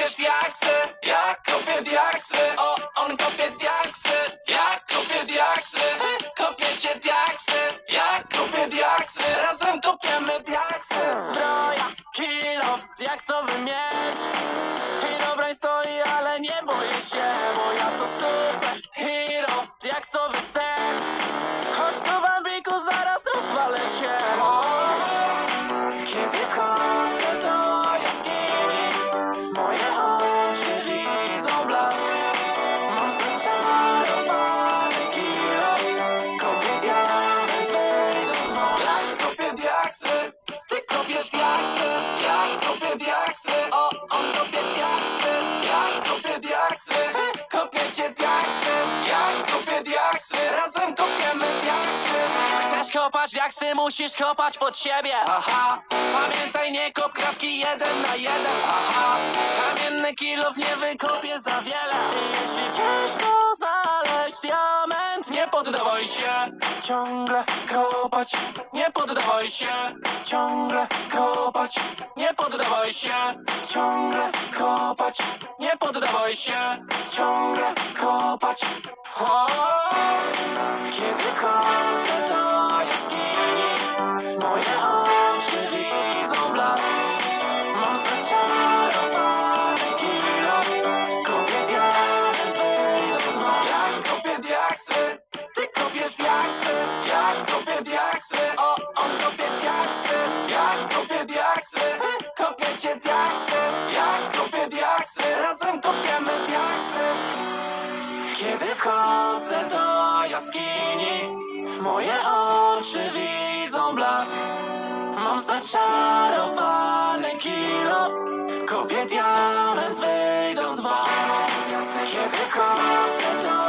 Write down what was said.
kopiesz diaksy, ja kopię diaksy. O, on kopie diaksy, ja kopię diaksy. Wy kopiecie diaksy, ja kopię diaksy. Razem kopiemy diaksy. Zbroja, kilo, diaksowy miecz. I dobra stoi, ale nie boję się Bo ja to ty kopiesz diaksy Ja kopię diaksy, o, on kopie diaksy Ja kopię diaksy, wy kopiecie diaksy Ja kopię diaksy, razem kopiemy diaksy. Chcesz kopać diaksy, musisz kopać pod siebie. Aha, pamiętaj nie kop kratki jeden na jeden. Aha, kamienny kilof nie wykopie za wiele. I jeśli ciężko poddawaj się Ciągle kopać Nie poddawaj się Ciągle kopać Nie poddawaj się Ciągle kopać Nie poddawaj się Ciągle kopać Diaksy, o, on kopie diaksy. Ja kopię diaksy, wy kopiecie diaksy. Ja kopię diaksy, razem kopiemy diaksy. Kiedy wchodzę do jaskini Moje oczy widzą blask. Mam zaczarowany kilo. Kopię diament, wyjdą dwa Kiedy wchodzę do